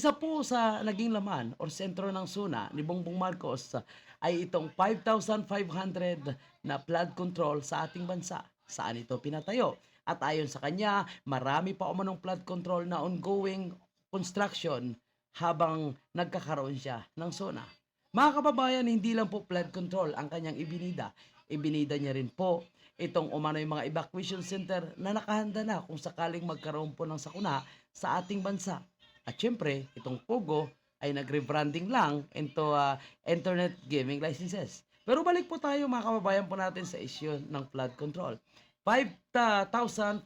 Isa po sa naging laman or sentro ng SUNA ni Bongbong Marcos ay itong 5,500 na flood control sa ating bansa. Saan ito pinatayo? At ayon sa kanya, marami pa umanong flood control na ongoing construction habang nagkakaroon siya ng SUNA. Mga kababayan, hindi lang po flood control ang kanyang ibinida. Ibinida niya rin po itong umano'y mga evacuation center na nakahanda na kung sakaling magkaroon po ng sakuna sa ating bansa. At syempre, itong Pogo ay nag-rebranding lang into uh, internet gaming licenses. Pero balik po tayo mga kababayan po natin sa issue ng flood control. 5,500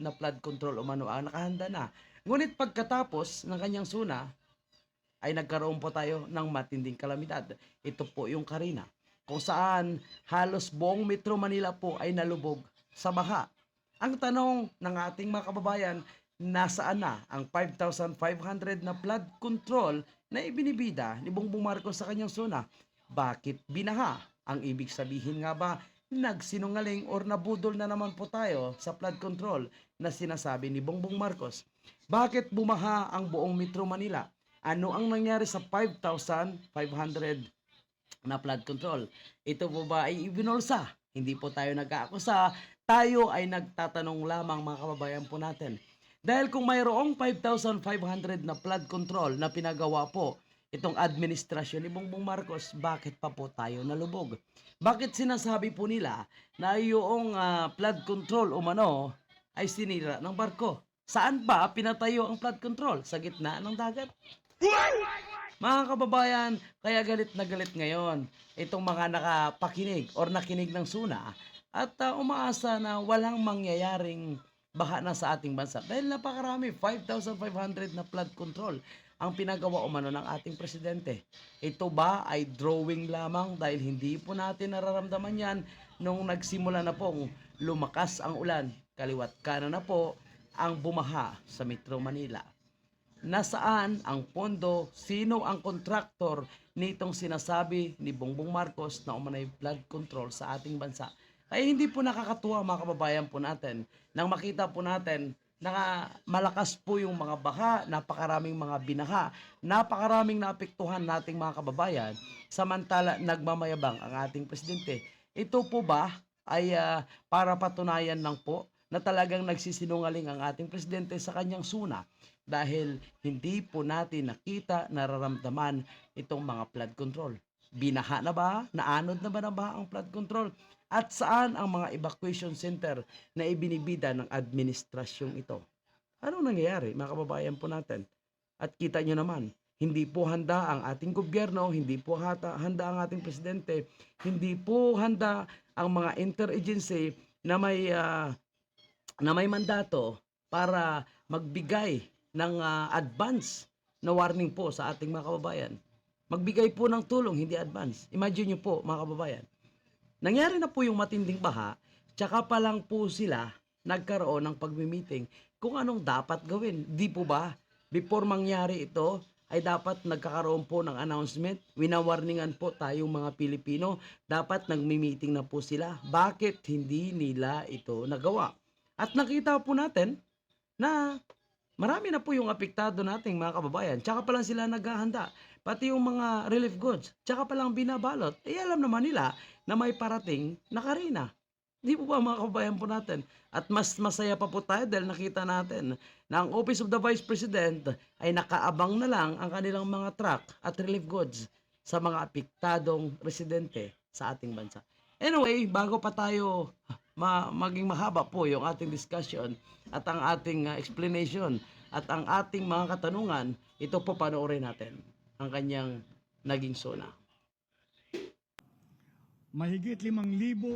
na flood control umano ang nakahanda na. Ngunit pagkatapos ng kanyang suna, ay nagkaroon po tayo ng matinding kalamidad. Ito po yung Karina, kung saan halos buong Metro Manila po ay nalubog sa baha. Ang tanong ng ating mga kababayan, nasaan na ang 5,500 na flood control na ibinibida ni Bongbong Marcos sa kanyang suna? Bakit binaha? Ang ibig sabihin nga ba, nagsinungaling or nabudol na naman po tayo sa flood control na sinasabi ni Bongbong Marcos? Bakit bumaha ang buong Metro Manila? Ano ang nangyari sa 5,500 na flood control? Ito po ba ay ibinulsa? Hindi po tayo nag-aakusa. Tayo ay nagtatanong lamang mga kababayan po natin. Dahil kung mayroong 5,500 na flood control na pinagawa po itong administrasyon ni Bongbong Marcos, bakit pa po tayo nalubog? Bakit sinasabi po nila na yung ah, flood control umano ay sinira ng barko? Saan ba pinatayo ang flood control? Sa gitna ng dagat? Mga kababayan, kaya galit na galit ngayon itong mga nakapakinig or nakinig ng suna at ah, umaasa na walang mangyayaring baha na sa ating bansa dahil napakarami 5,500 na flood control ang pinagawa umano ng ating presidente. Ito ba ay drawing lamang dahil hindi po natin nararamdaman yan nung nagsimula na pong lumakas ang ulan. Kaliwat kanan na po ang bumaha sa Metro Manila nasaan ang pondo, sino ang kontraktor nitong sinasabi ni Bongbong Marcos na umanay flood control sa ating bansa. Kaya hindi po nakakatuwa mga kababayan po natin nang makita po natin na malakas po yung mga baha, napakaraming mga binaha, napakaraming naapektuhan nating mga kababayan, samantala nagmamayabang ang ating presidente. Ito po ba ay ah, para patunayan lang po na talagang nagsisinungaling ang ating presidente sa kanyang suna dahil hindi po natin nakita, nararamdaman itong mga flood control. Binaha na ba? Naanod na ba na ba ang flood control? At saan ang mga evacuation center na ibinibida ng administrasyong ito? Anong nangyayari mga kababayan po natin? At kita nyo naman, hindi po handa ang ating gobyerno, hindi po hata, handa ang ating presidente, hindi po handa ang mga interagency na may ah, na may mandato para magbigay ng ah, advance na warning po sa ating mga kababayan. Magbigay po ng tulong, hindi advance. Imagine nyo po, mga kababayan. Nangyari na po yung matinding baha, tsaka pa lang po sila nagkaroon ng pagmi-meeting kung anong dapat gawin. Di po ba? Before mangyari ito, ay dapat nagkakaroon po ng announcement. Winawarningan po tayong mga Pilipino. Dapat nagmi-meeting na po sila. Bakit hindi nila ito nagawa? At nakita po natin na marami na po yung apektado nating mga kababayan. Tsaka pa lang sila naghahanda. Pati yung mga relief goods. Tsaka pa lang binabalot. Eh alam naman nila na may parating na karina. Di po ba mga kababayan po natin? At mas masaya pa po tayo dahil nakita natin na ang Office of the Vice President ay nakaabang na lang ang kanilang mga truck at relief goods sa mga apektadong residente sa ating bansa. Anyway, bago pa tayo ma- maging mahaba po yung ating discussion at ang ating uh, explanation at ang ating mga katanungan, ito po panoorin natin ang kanyang naging sona. Mahigit 5,000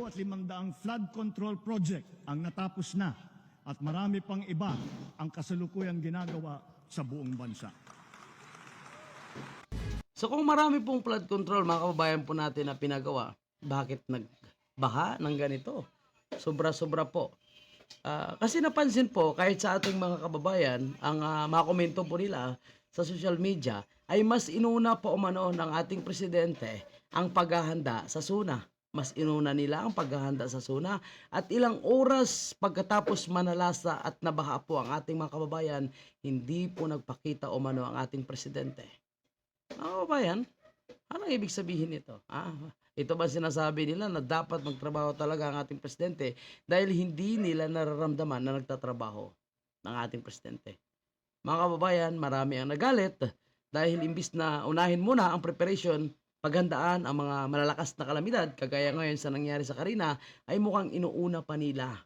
at 500 flood control project ang natapos na at marami pang iba ang kasalukuyang ginagawa sa buong bansa. So kung marami pong flood control, mga kababayan po natin na pinagawa, bakit nagbaha ng ganito? Sobra-sobra po. Ah, kasi napansin po, kahit sa ating mga kababayan, ang ah, mga komento po nila sa social media, ay mas inuna po umano ng ating presidente ang paghahanda sa SUNA. mas inuna nila ang paghahanda sa SUNA at ilang oras pagkatapos manalasa at nabaha po ang ating mga kababayan, hindi po nagpakita o mano ang ating presidente. Mga kababayan, anong ibig sabihin nito? Ah, ito ba sinasabi nila na dapat magtrabaho talaga ang ating presidente dahil hindi nila nararamdaman na nagtatrabaho ng ating presidente? Mga kababayan, marami ang nagalit dahil imbis na unahin muna ang preparation, paghandaan ang mga malalakas na kalamidad, kagaya ngayon sa nangyari sa Karina, ay mukhang inuuna pa nila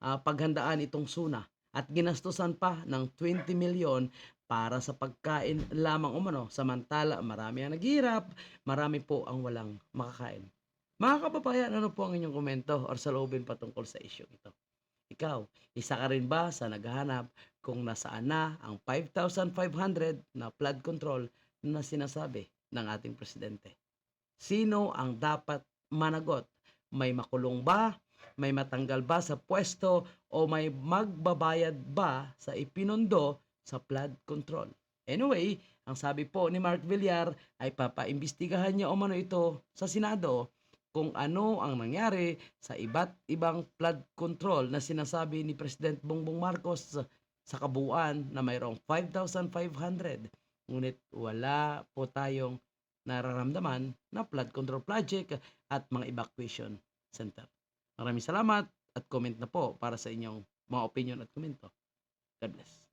ah, paghandaan itong suna at ginastusan pa ng 20 milyon para sa pagkain lamang umano. Samantala, marami ang naghihirap, marami po ang walang makakain. Mga kababayan, ano po ang inyong komento or saloobin patungkol sa issue ito? Ikaw, isa ka rin ba sa naghahanap kung nasaan na ang 5,500 na flood control na sinasabi ng ating presidente? Sino ang dapat managot? May makulong ba? May matanggal ba sa pwesto? O may magbabayad ba sa ipinundo sa flood control? Anyway, ang sabi po ni Mark Villar ay papaimbestigahan niya umano ito sa Senado kung ano ang nangyari sa iba't ibang flood control na sinasabi ni President Bongbong Marcos sa kabuuan na mayroong 5,500. Ngunit wala po tayong nararamdaman na flood control project at mga evacuation center. Maraming salamat at comment na po para sa inyong mga opinion at komento. God bless.